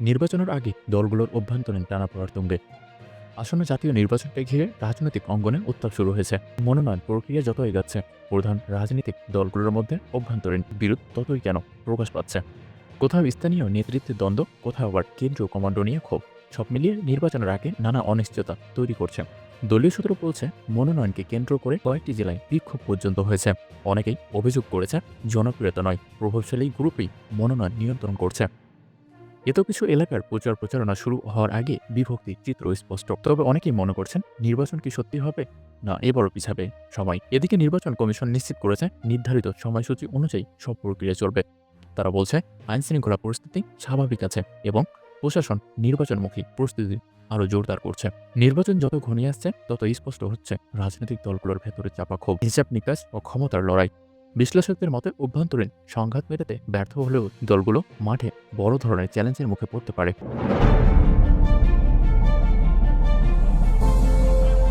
নির্বাচনের আগে দলগুলোর অভ্যন্তরীণ টানাপোড়ার তুঙ্গে। আসন্ন জাতীয় নির্বাচনকে ঘিরে রাজনৈতিক অঙ্গনে উত্তাপ শুরু হয়েছে। মনোনয়ন প্রক্রিয়া যত এগাচ্ছে, প্রধান রাজনৈতিক দলগুলোর মধ্যে অভ্যন্তরীণ বিরোধ ততই কেন প্রকাশ পাচ্ছে? কোথাও স্থানীয় নেতৃত্বের দ্বন্দ্ব, কোথাও আবার কেন্দ্রীয় কমান্ডো নিয়ে ক্ষোভ, সব মিলিয়ে নির্বাচনের আগে নানা অনিশ্চয়তা তৈরি করছে। দলীয় সূত্র বলছে, মনোনয়নকে কেন্দ্র করে কয়েকটি জেলায় বিক্ষোভ পর্যন্ত হয়েছে। অনেকেই অভিযোগ করেছে, জনপ্রিয়তা নয়, প্রভাবশালী গ্রুপই মনোনয়ন নিয়ন্ত্রণ করছে। এত কিছু এলাকার প্রচার প্রচারণা শুরু হওয়ার আগে বিভক্তি চিত্র স্পষ্ট। তবে অনেকেই মনে করছেন, নির্বাচন কি সত্যি হবে? না এবারও পিছাবে সময়। এদিকে নির্বাচন কমিশন নিশ্চিত করেছে, নির্ধারিত সময়সূচি অনুযায়ী সব প্রক্রিয়া চলবে। তারা বলছে আইন শৃঙ্খলা পরিস্থিতি স্বাভাবিক আছে এবং প্রশাসন নির্বাচনমুখী প্রস্তুতি আরও জোরদার করছে। নির্বাচন যত ঘনিয়ে আসছে তত স্পষ্ট হচ্ছে, রাজনৈতিক দলগুলোর ভেতরে চাপা ক্ষোভ হিসাব নিকাশ ও ক্ষমতার লড়াই। বিশ্লেষকদের মতে, অভ্যন্তরীণ সংঘাত মেটাতে ব্যর্থ হলেও দলগুলো মাঠে বড় ধরনের চ্যালেঞ্জের মুখে পড়তে পারে।